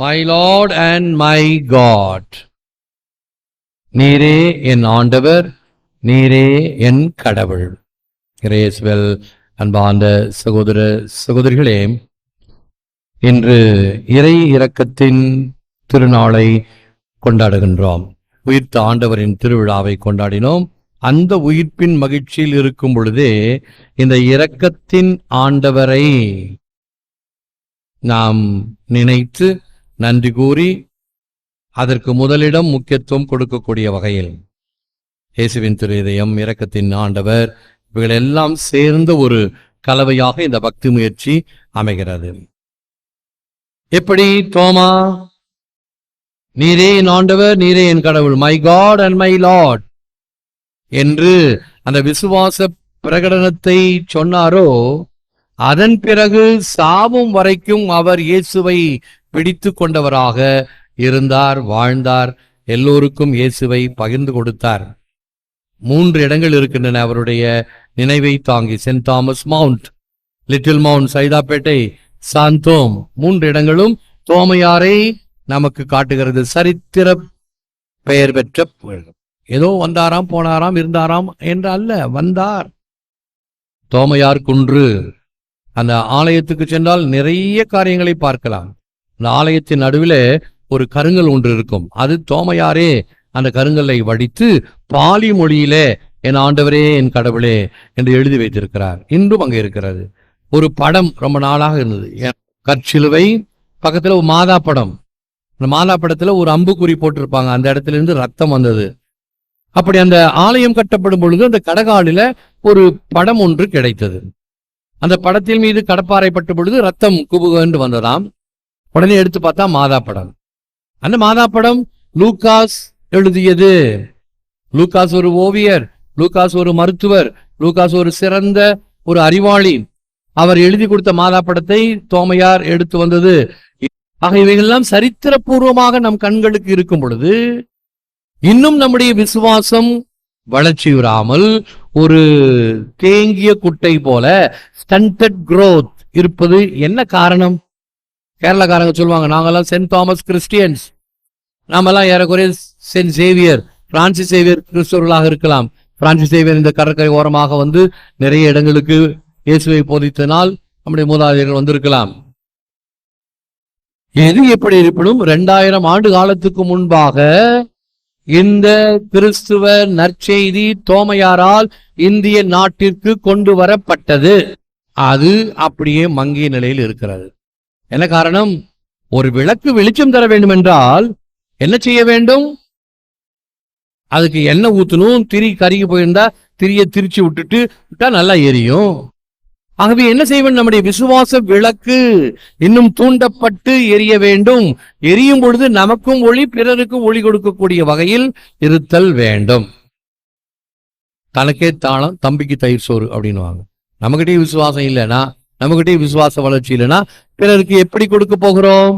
My Lord and my God நீரே என் ஆண்டவர் நீரே என் கடவுள். கிரேஸ்வெல் அன்பார்ந்த சகோதர சகோதரிகளே இன்று இறை இரக்கத்தின் திருநாளை கொண்டாடுகின்றோம். உயிர்த்த ஆண்டவரின் திருவிழாவை கொண்டாடினோம். அந்த உயிர்ப்பின் மகிழ்ச்சியில் இருக்கும் பொழுதே இந்த இரக்கத்தின் ஆண்டவரை நாம் நினைத்து நன்றி கூறி அதற்கு முதலிடம் முக்கியத்துவம் கொடுக்கக்கூடிய வகையில் இயேசுவின் திரு இதயம் இரக்கத்தின் ஆண்டவர் இவைகளெல்லாம் சேர்ந்த ஒரு கலவையாக இந்த பக்தி முயற்சி அமைகிறது. எப்படி தோமா? நீரே என் ஆண்டவர் நீரே என் கடவுள். My God and my Lord என்று அந்த விசுவாச பிரகடனத்தை சொன்னாரோ அதன் பிறகு சாவும் வரைக்கும் அவர் இயேசுவை பிடித்து கொண்டவராக இருந்தார் வாழ்ந்தார் எல்லோருக்கும் இயேசுவை பகிர்ந்து கொடுத்தார். மூன்று இடங்கள் இருக்கின்றன அவருடைய நினைவை தாங்கி. Saint Thomas Mount Little Mount Saidapet Santhome மூன்று இடங்களும் தோமையாரை நமக்கு காட்டுகிறது. சரித்திர பெயர் பெற்ற ஏதோ வந்தாராம் போனாராம் இருந்தாராம் என்று அல்ல வந்தார். தோமையார் குன்று அந்த ஆலயத்துக்கு சென்றால் நிறைய காரியங்களை பார்க்கலாம். இந்த ஆலயத்தின் நடுவில் ஒரு கருங்கல் ஒன்று இருக்கும். அது தோமையாரே அந்த கருங்கல்லை வடித்து பாலி மொழியிலே என் ஆண்டவரே என் கடவுளே என்று எழுதி வைத்திருக்கிறார். இன்றும் அங்கே இருக்கிறது. ஒரு படம் ரொம்ப நாளாக இருந்தது. கற்சிலுவை பக்கத்தில் ஒரு மாதா படம். அந்த மாதா படத்தில் ஒரு அம்புக்குறி போட்டிருப்பாங்க. அந்த இடத்துல இருந்து ரத்தம் வந்தது. அப்படி அந்த ஆலயம் கட்டப்படும் பொழுது அந்த கடகாலில் ஒரு படம் ஒன்று கிடைத்தது. அந்த படத்தின் மீது கடப்பாறை பட்ட பொழுது ரத்தம் குபுகன்று வந்ததாம். உடனே எடுத்து பார்த்தா மாதா படம். அந்த மாதா படம் லூகாஸ் எழுதியது. லூகாஸ் ஒரு ஓவியர் லூகாஸ் ஒரு மருத்துவர் லூகாஸ் ஒரு சிறந்த ஒரு அறிவாளி. அவர் எழுதி கொடுத்த மாதா படத்தை தோமையார் எடுத்து வந்தது. ஆக இவைகள்லாம் சரித்திரபூர்வமாக நம் கண்களுக்கு இருக்கும் பொழுது இன்னும் நம்முடைய விசுவாசம் வளர்ச்சியுறாமல் ஒரு தேங்கிய குட்டை போல ஸ்டண்டட் குரோத் இருப்பது என்ன காரணம்? கேரளாக்காரங்க சொல்லுவாங்க நாங்கெல்லாம் சென்ட் தாமஸ் கிறிஸ்டியன்ஸ். நாமெல்லாம் ஏறக்குறைய சென்ட் சேவியர் பிரான்சிஸ் சேவியர் கிறிஸ்தவர்களாக இருக்கலாம். பிரான்சிஸ் சேவியர் இந்த கடற்கரை ஓரமாக வந்து நிறைய இடங்களுக்கு இயேசுவை போதித்தனால் நம்முடைய மூதாதையர்கள் வந்திருக்கலாம். எது எப்படி இருப்பினும் ரெண்டாயிரம் ஆண்டு காலத்துக்கு முன்பாக இந்த கிறிஸ்துவ நற்செய்தி தோமையாரால் இந்திய நாட்டிற்கு கொண்டு வரப்பட்டது. அது அப்படியே மங்கிய நிலையில் இருக்கிறது. என்ன காரணம்? ஒரு விளக்கு வெளிச்சம் தர வேண்டும் என்றால் என்ன செய்ய வேண்டும்? அதுக்கு எண்ணெய் ஊத்தணும் திரி கருகி போயிருந்தா திரிய திரிச்சு விட்டுட்டு விட்டா நல்லா எரியும். ஆகவே என்ன செய்வேன் நம்முடைய விசுவாச விளக்கு இன்னும் தூண்டப்பட்டு எரிய வேண்டும். எரியும் பொழுது நமக்கும் ஒளி பிறருக்கும் ஒளி கொடுக்கக்கூடிய வகையில் இருத்தல் வேண்டும். தனக்கே தாளம் தம்பிக்கு தயிர் சோறு அப்படின்னுவாங்க. நம்மகிட்டயே விசுவாசம் இல்லைன்னா நம்மகிட்டயே விசுவாச வளர்ச்சி இல்லைன்னா பிறருக்கு எப்படி கொடுக்க போகிறோம்?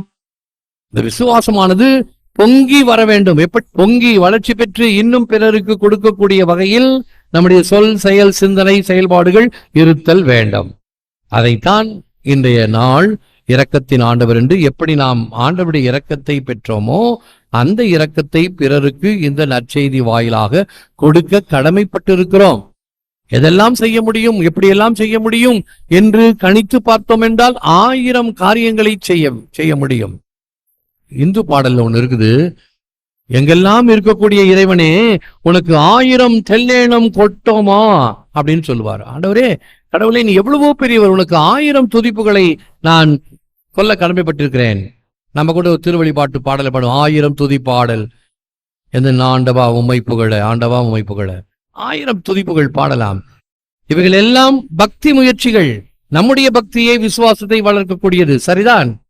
இந்த விசுவாசமானது பொங்கி வர வேண்டும். எப்படி பொங்கி வளர்ச்சி பெற்று இன்னும் பிறருக்கு கொடுக்கக்கூடிய வகையில் நம்முடைய சொல் செயல் சிந்தனை செயல்பாடுகள் இருத்தல் வேண்டும். அதைத்தான் இன்றைய நாள் இரக்கத்தின் ஆண்டவர் என்று எப்படி நாம் ஆண்டவருடைய இரக்கத்தை பெற்றோமோ அந்த இரக்கத்தை பிறருக்கு இந்த நற்செய்தி வாயிலாக கொடுக்க கடமைப்பட்டிருக்கிறோம். எதெல்லாம் செய்ய முடியும் எப்படியெல்லாம் செய்ய முடியும் என்று கணித்து பார்த்தோம் என்றால் ஆயிரம் காரியங்களை செய்ய செய்ய முடியும். இந்து பாடல்ல ஒன்று இருக்குது. எங்கெல்லாம் இருக்கக்கூடிய இறைவனே உனக்கு ஆயிரம் தெல்லேனம் கொட்டோமா? அப்படின்னு சொல்லுவார். ஆண்டவரே கடவுளே நீ எவ்வளவோ பெரியவர் உனக்கு ஆயிரம் துதிப்புகளை நான் கொல்ல கடமைப்பட்டிருக்கிறேன். நம்ம கூட ஒரு திருவழிபாட்டு பாடலை பாடும் ஆயிரம் துதி பாடல் எந்த ஆண்டவா உம்மை புகழ ஆண்டவா உம்மை புகழ. ஆயிரம் துதிப்புகள் பாடலாம். இவைகள் எல்லாம் பக்தி முயற்சிகள். நம்முடைய பக்தியை விசுவாசத்தை வளர்க்கக்கூடியது. சரிதான்?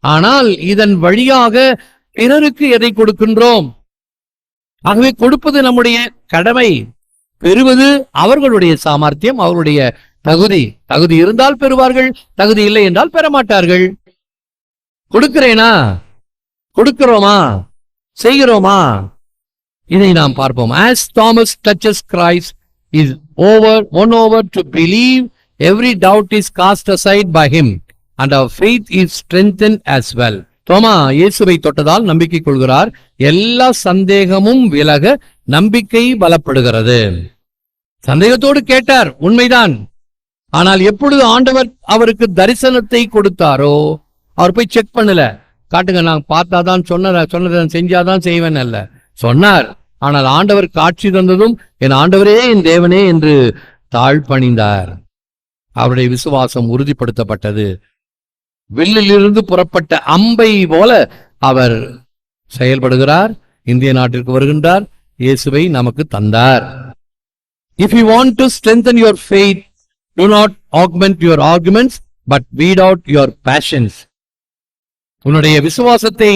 ஆனால் இதன் வழியாக பிறருக்கு எதை கொடுக்கின்றோம்? ஆகவே கொடுப்பது நம்முடைய கடமை. பெறுவது அவர்களுடைய சாமர்த்தியம் அவர்களுடைய தகுதி. தகுதி இருந்தால் பெறுவார்கள் தகுதி இல்லை என்றால் பெற மாட்டார்கள் கொடுக்கிறேனா? கொடுக்கிறோமா? செய்கிறோமா? இதை நாம் பார்ப்போம். As Thomas touches Christ is over won over to believe every doubt is cast aside by him and our faith is strengthen as well தோமா இயேசுவை தொட்டதால் நம்பிக்கை கொள்கிறார். எல்லா சந்தேகமும் விலக நம்பிக்கை பலப்படுகிறது. சந்தேகத்தோடு கேட்டார் உண்மைதான். ஆனால் எப்பொழுது ஆண்டவர் அவருக்கு தரிசனத்தை கொடுத்தாரோ அவர் போய் செக் பண்ணல. காட்டுங்க நான் பார்த்தாதான் சொன்ன சொன்னதை செஞ்சாதான் செய்வேன் அல்ல. சொன்னார் ஆனால் ஆண்டவர் காட்சி தந்ததும் என் ஆண்டவரே என் தேவனே என்று தாழ்பணிந்தார். அவருடைய விசுவாசம் உறுதிப்படுத்தப்பட்டது. வில்லிலிருந்து புறப்பட்ட அம்பை போல அவர் செயல்படுகிறார் இந்திய நாட்டிற்கு வருகின்றார் இயேசுவை நமக்கு தந்தார். If you want to strengthen your faith do not augment your arguments but weed out your passions உன்னுடைய விசுவாசத்தை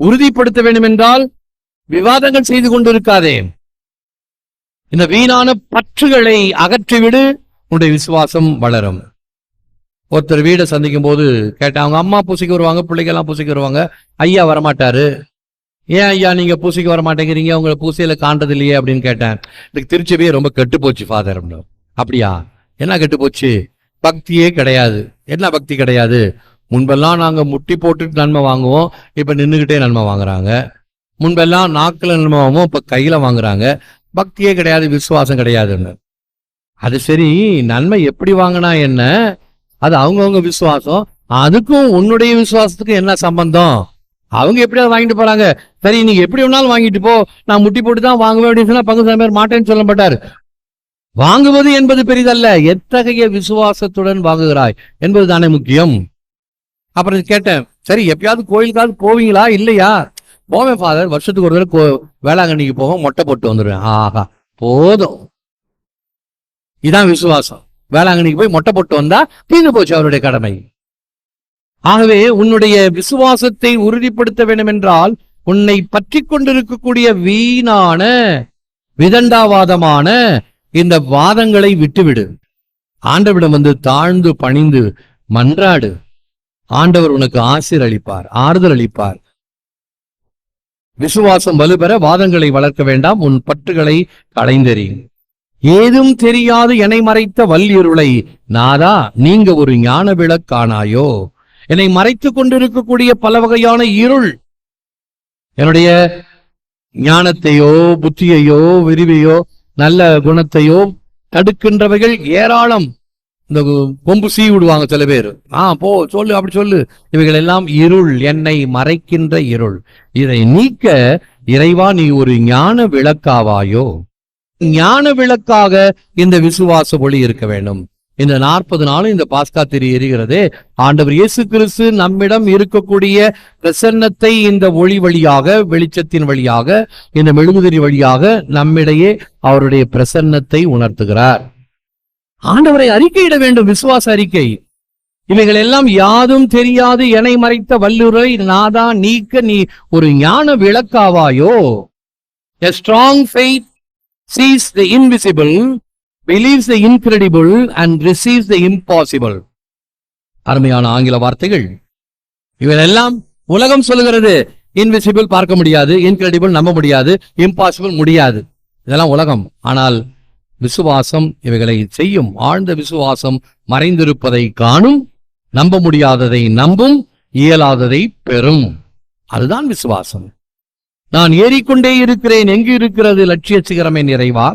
உறுதிப்படுத்த வேண்டும் என்றால் விவாதங்கள் செய்து கொண்டிருக்காதே. இந்த வீணான பற்றுகளை அகற்றிவிடு உன்னுடைய விசுவாசம் வளரும். ஒருத்தர் வீடை சந்திக்கும் போது கேட்டேன் அவங்க அம்மா பூசிக்கு வருவாங்க பிள்ளைகள்லாம் பூசிக்கு வருவாங்க. ஐயா வரமாட்டாரு. ஏன் ஐயா நீங்க பூசிக்கு வர மாட்டேங்கிறீங்க உங்களை பூசையில காண்றது இல்லையே அப்படின்னு கேட்டேன். எனக்கு திருச்சபையே ரொம்ப கெட்டு போச்சு ஃபாதர் அப்படியா? என்ன கெட்டு போச்சு? பக்தியே கிடையாது. என்ன பக்தி கிடையாது? முன்பெல்லாம் நாங்க முட்டி போட்டுட்டு நன்மை வாங்குவோம் இப்ப நின்றுகிட்டே நன்மை வாங்குறாங்க. முன்பெல்லாம் நாக்கில் நிலமாவும் இப்போ கையில் வாங்குறாங்க. பக்தியே கிடையாது விசுவாசம் கிடையாதுன்னு. அது சரி நன்மை எப்படி வாங்கினா என்ன? அது அவங்கவுங்க விசுவாசம். அதுக்கும் உன்னுடைய விசுவாசத்துக்கும் என்ன சம்பந்தம்? அவங்க எப்படியாவது வாங்கிட்டு போறாங்க? சரி நீங்க எப்படி வேணாலும் வாங்கிட்டு போ. நான் முட்டி போட்டு தான் வாங்குவேன் அப்படின்னு சொன்னா பங்கு சாமியார் மாட்டேன்னு சொல்ல மாட்டார். வாங்குவது என்பது பெரிதல்ல. எத்தகைய விசுவாசத்துடன் வாங்குகிறாய் என்பது தானே முக்கியம். அப்புறம் கேட்டேன். சரி எப்பயாவது கோயிலுக்காவது போவீங்களா? இல்லையா? ஓமே ஃபாதர் வருஷத்துக்கு ஒரு தடவை வேளாங்கண்ணிக்கு போவோம் மொட்டை போட்டு வந்துடுவேன் ஆஹா போதும். இதான் விசுவாசம். வேளாங்கண்ணிக்கு போய் மொட்டை போட்டு வந்தா தீர்ந்து போச்சு அவருடைய கடமை. ஆகவே உன்னுடைய விசுவாசத்தை உறுதிப்படுத்த வேண்டும் என்றால் உன்னை பற்றி கொண்டிருக்கக்கூடிய வீணான விதண்டாவாதமான இந்த வாதங்களை விட்டுவிடு. ஆண்டவிடம் வந்து தாழ்ந்து பணிந்து மன்றாடு. ஆண்டவர் உனக்கு ஆசிர் அளிப்பார் ஆறுதல் அளிப்பார். விசுவாசம் வலுபெற வாதங்களை வளர்க்க வேண்டாம் உன் பற்றுகளை களைந்தெறி ஏதும் தெரியாது என்னை மறைத்த வல்லிருளை நாதா நீங்க ஒரு ஞான விளக்கானாயோ என்னை மறைத்துக் கொண்டிருக்கக்கூடிய பல வகையான இருள். என்னுடைய ஞானத்தையோ புத்தியையோ விரிவையோ நல்ல குணத்தையோ தடுக்கின்றவைகள் ஏராளம். இந்த கொம்பு சீ விடுவாங்க சில பேர். ஆ போ சொல்லு அப்படி சொல்லு. இவைகள் எல்லாம் இருள் என்னை மறைக்கின்ற இருள். இதை நீக்க இறைவா நீ ஒரு ஞான விளக்காவாயோ? ஞான விளக்காக இந்த விசுவாச ஒளி இருக்க வேண்டும். இந்த நாற்பது நாளும் இந்த பாஸ்கா திரி எரிகிறதே. ஆண்டவர் இயேசு கிறிஸ்து நம்மிடம் இருக்கக்கூடிய பிரசன்னத்தை இந்த ஒளி வழியாக வெளிச்சத்தின் வழியாக இந்த மெழுகுதிரி வழியாக நம்மிடையே அவருடைய பிரசன்னத்தை உணர்த்துகிறார். ஆண்டவரை அறிக்கையிட வேண்டும் விசுவாச அறிக்கை. இவைகள் எல்லாம் யாதும் தெரியாது என மறைத்த வல்லுரை நாதா நீக்க நீ ஒரு ஞான விளக்காவாயோ? A strong faith sees the invisible believes the incredible and receives the impossible அருமையான ஆங்கில வார்த்தைகள். இவையெல்லாம் உலகம் சொல்லுகிறது. இன்விசிபிள் பார்க்க முடியாது இன்கிரெடிபிள் நம்ப முடியாது இம்பாசிபிள் முடியாது. இதெல்லாம் உலகம். ஆனால் விசுவாசம் இவைகளை செய்யும் ஆழ்ந்த விசுவாசம் மறைந்திருப்பதை காணும் நம்ப முடியாததை நம்பும் இயலாததை பெறும். அதுதான் விசுவாசம். நான் ஏறிக்கொண்டே இருக்கிறேன் எங்கு இருக்கிறது லட்சிய சிகரமே நிறைவா?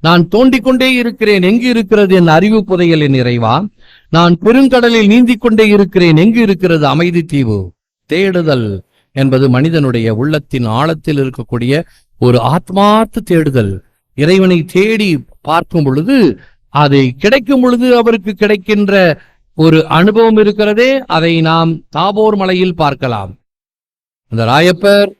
நான் தோண்டிக் கொண்டே இருக்கிறேன் எங்கு இருக்கிறது என் அறிவு புதையல் என் நிறைவா? நான் பெருங்கடலில் நீந்திக் கொண்டே இருக்கிறேன் எங்கு இருக்கிறது அமைதி தீவு? தேடுதல் என்பது மனிதனுடைய உள்ளத்தின் ஆழத்தில் இருக்கக்கூடிய ஒரு ஆத்மார்த்த தேடுதல். இறைவனை தேடி பார்க்கும் பொழுது அதை கிடைக்கும் பொழுது அவருக்கு கிடைக்கின்ற ஒரு அனுபவம் இருக்கிறதே அதை நாம் தாபோர் மலையில் பார்க்கலாம். அந்த ராயப்பர்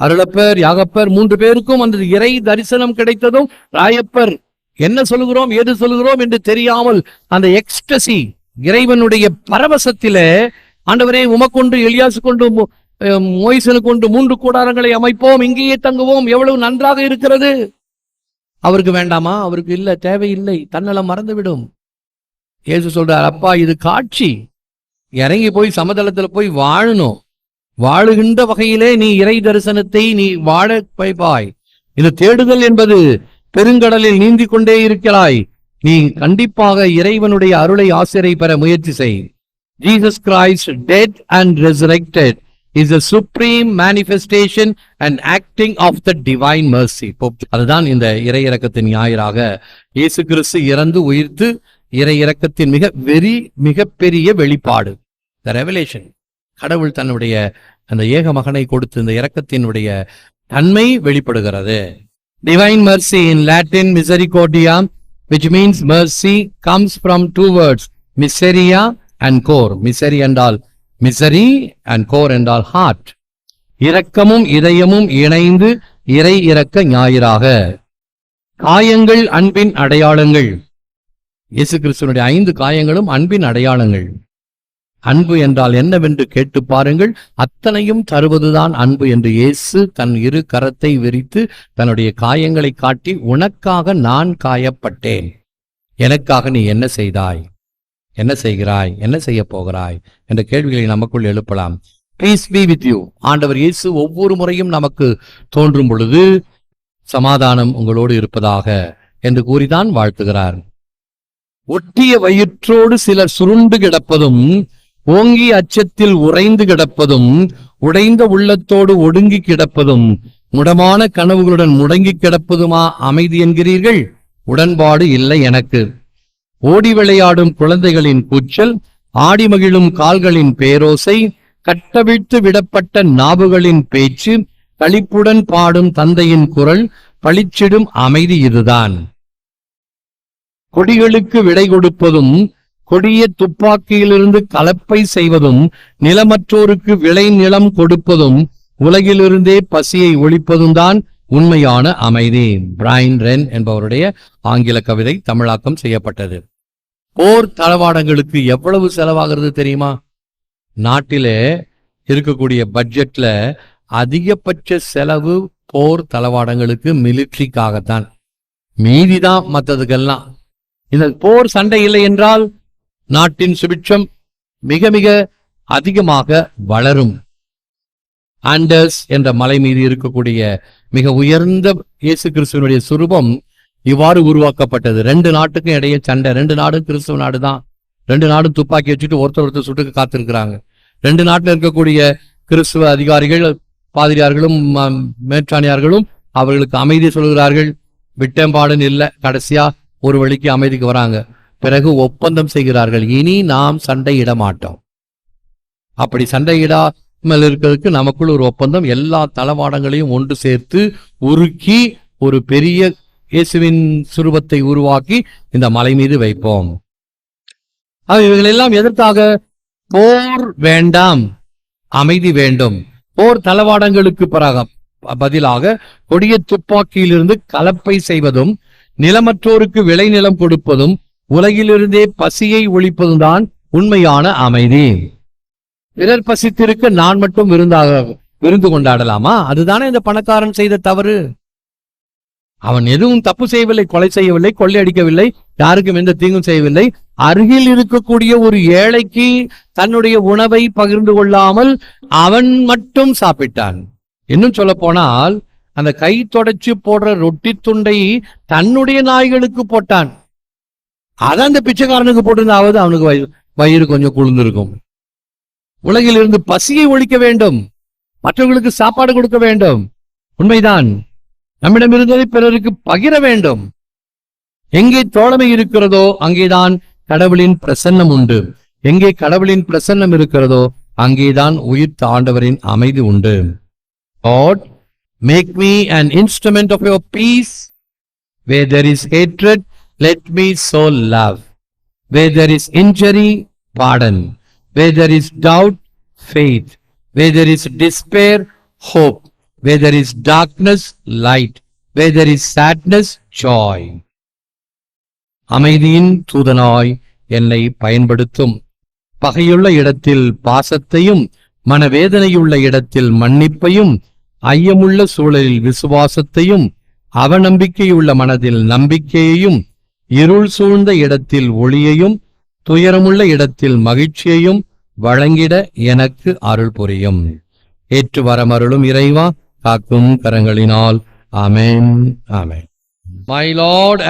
அருளப்பர் யாகப்பர் மூன்று பேருக்கும் அந்த இறை தரிசனம் கிடைத்ததும் ராயப்பர் என்ன சொல்லுகிறோம் ஏது சொல்லுகிறோம் என்று தெரியாமல் அந்த எக்ஸ்டசி இறைவனுடைய பரவசத்திலே ஆண்டவரே உமக்கொண்டு எளியாசு கொண்டு மோ- மோய்சனு கொண்டு மூன்று கூடாரங்களை அமைப்போம் இங்கேயே தங்குவோம் எவ்வளவு நன்றாக இருக்கிறது. அவருக்கு வேண்டாமா? அவருக்கு இல்லை தேவையில்லை. தன்னலம் மறந்துவிடும். ஏசு சொல்றார் அப்பா இது காட்சி. இறங்கி போய் சமதளத்துல போய் வாழணும். வாழுகின்ற வகையிலே நீ இறை தரிசனத்தை நீ வாழ வைப்பாய். இது தேடுதல் என்பது. பெருங்கடலில் நீந்தி கொண்டே இருக்கிறாய். நீ கண்டிப்பாக இறைவனுடைய அருளை ஆசிரியை பெற முயற்சி செய். Jesus Christ dead and resurrected. Is a supreme manifestation and acting of the divine mercy அதுதான் இந்த இறை இறக்கத்தின் ஞாயிறாக இயேசு கிறிஸ்து இறந்து உயிர்த்து இறை இறக்கத்தின் மிக வெறி மிகப்பெரிய வெளிப்பாடு த ரெவலேஷன் கடவுள் தன்னுடைய அந்த ஏக மகனை கொடுத்து இந்த இறக்கத்தினுடைய தன்மை வெளிப்படுகிறது divine mercy in Latin misericordia which means mercy comes from two words miseria and cor misery என்றால் மிசரி அண்ட் கோர் என்றால் ஹார்ட் இரக்கமும் இதயமும் இணைந்து இறை இறக்க ஞாயிறாக. காயங்கள் அன்பின் அடையாளங்கள். இயேசு கிறிஸ்துவனுடைய ஐந்து காயங்களும் அன்பின் அடையாளங்கள். அன்பு என்றால் என்னவென்று கேட்டு பாருங்கள். அத்தனையும் தருவதுதான் அன்பு என்று இயேசு தன் இரு கரத்தை விரித்து தன்னுடைய காயங்களை காட்டி உனக்காக நான் காயப்பட்டேன். எனக்காக நீ என்ன செய்தாய்? என்ன செய்கிறாய்? என்ன செய்ய போகிறாய்? என்ற கேள்விகளை நமக்குள் எழுப்பலாம். பீஸ் பி வித் யூ ஆண்டவர் இயேசு ஒவ்வொரு முறையும் நமக்கு தோன்றும் பொழுது சமாதானம் உங்களோடு இருப்பதாக என்று கூறிதான் வாழ்த்துகிறார். ஒட்டிய வயிற்றோடு சிலர் சுருண்டு கிடப்பதும் ஓங்கி அச்சத்தில் உறைந்து கிடப்பதும் உடைந்த உள்ளத்தோடு ஒடுங்கி கிடப்பதும் முடமான கனவுகளுடன் முடங்கி கிடப்பதுமா அமைதி என்கிறீர்கள்? உடன்பாடு இல்லை எனக்கு. ஓடி விளையாடும் குழந்தைகளின் கூச்சல் ஆடி மகிழும் கால்களின் பேரோசை கட்டவிழ்த்து விடப்பட்ட நாவுகளின் பேச்சு களிப்புடன் பாடும் தந்தையின் குரல் பளிச்சிடும் அமைதி இதுதான். கொடிகளுக்கு விடை கொடுப்பதும் கொடிய துப்பாக்கியிலிருந்து கலப்பை செய்வதும் நிலமற்றோருக்கு விளை நிலம் கொடுப்பதும் உலகிலிருந்தே பசியை ஒழிப்பதும் தான் உண்மையான அமைதி. பிரைன் ரென் என்பவருடைய ஆங்கில கவிதை தமிழாக்கம் செய்யப்பட்டது. போர் தளவாடங்களுக்கு எவ்வளவு செலவாகிறது தெரியுமா? நாட்டிலே இருக்கக்கூடிய பட்ஜெட்ல அதிகபட்ச செலவு போர் தளவாடங்களுக்கு மிலிட்ரிக்காகத்தான் மீதிதான் மற்றதுக்கெல்லாம் இந்த போர் சண்டை இல்லை என்றால் நாட்டின் சுபிட்சம் மிக மிக அதிகமாக வளரும். ஆண்டர்ஸ் என்ற மலை மீது இருக்கக்கூடிய மிக உயர்ந்த இயேசு கிறிஸ்துவனுடைய சுரூபம் இவ்வாறு உருவாக்கப்பட்டது. ரெண்டு நாட்டுக்கும் இடையே சண்டை. ரெண்டு நாடும் கிறிஸ்துவ நாடு தான். ரெண்டு நாடும் துப்பாக்கி வச்சுட்டு ஒருத்தர் ஒருத்தர் சுட்டுக்கு காத்திருக்கிறாங்க. ரெண்டு நாட்டில் இருக்கக்கூடிய கிறிஸ்துவ அதிகாரிகள் பாதிரியார்களும் ம- மேற்றாணியார்களும் அவர்களுக்கு அமைதி சொல்கிறார்கள் விட்டம்பாடுன்னு இல்லை. கடைசியா ஒரு வழிக்கு அமைதிக்கு வராங்க. பிறகு ஒப்பந்தம் செய்கிறார்கள். இனி நாம் சண்டையிட மாட்டோம். அப்படி சண்டையிடாமல் இருக்கிறதுக்கு நமக்குள் ஒரு ஒப்பந்தம். எல்லா தளவாடங்களையும் ஒன்று சேர்த்து உருக்கி ஒரு பெரிய இயேசுவின் சுரூபத்தை உருவாக்கி இந்த மலை மீது வைப்போம். ஆக இவைகளெல்லாம் எதற்காக? போர் வேண்டாம் அமைதி வேண்டும். போர் தளவாடங்களுக்கு பிறகு பதிலாக கொடிய துப்பாக்கியிலிருந்து கலப்பை செய்வதும் நிலமற்றோருக்கு விளைநிலம் கொடுப்பதும் உலகிலிருந்தே பசியை ஒழிப்பதும் தான் உண்மையான அமைதி. பிறர் பசித்திருக்க நான் மட்டும் விருந்தாக விருந்து கொண்டாடலாமா? அதுதானே இந்த பணக்காரன் செய்த தவறு. அவன் எதுவும் தப்பு செய்யவில்லை கொலை செய்யவில்லை கொள்ளையடிக்கவில்லை யாருக்கும் எந்த தீங்கும் செய்யவில்லை. அருகில் இருக்கக்கூடிய ஒரு ஏழைக்கு தன்னுடைய உணவை பகிர்ந்து கொள்ளாமல் அவன் மட்டும் சாப்பிட்டான். இன்னும் சொல்ல போனால் அந்த கை தொடச்சி போடுற ரொட்டி துண்டை தன்னுடைய நாய்களுக்கு போட்டான். அதான் அந்த பிச்சைக்காரனுக்கு போட்டிருந்தாவது அவனுக்கு வயிறு வயிறு கொஞ்சம் குளிர்ந்திருக்கும். உலகில் இருந்து பசியை ஒழிக்க வேண்டும். மற்றவர்களுக்கு சாப்பாடு கொடுக்க வேண்டும். உண்மைதான். நம்மிடம் இருந்ததை பிறருக்கு பகிர வேண்டும் எங்கே தோழமை இருக்கிறதோ அங்கேதான் கடவுளின் பிரசன்னம் உண்டு எங்கே கடவுளின் பிரசன்னம் இருக்கிறதோ அங்கேதான் உயிர் ஆண்டவரின் அமைதி உண்டு God, make me an instrument of your peace. Where there is hatred, let me sow love. Where there is injury, pardon. Where there is doubt, faith. Where there is despair, hope. Where there is darkness, light. Where there is sadness, joy. அமைதியின் தூதனாய் என்னை பயன்படுத்தும் பகையுள்ள இடத்தில் பாசத்தையும் மனவேதனையுள்ள இடத்தில் மன்னிப்பையும் ஐயமுள்ள சூழலில் விசுவாசத்தையும் அவநம்பிக்கையுள்ள மனதில் நம்பிக்கையையும் இருள் சூழ்ந்த இடத்தில் ஒளியையும் துயரமுள்ள இடத்தில் மகிழ்ச்சியையும் வழங்கிட எனக்கு அருள் புரியும் ஏற்று வரமருளும் இறைவா காக்கும் கரங்களினால். ஆமென். ஆமென். My Lord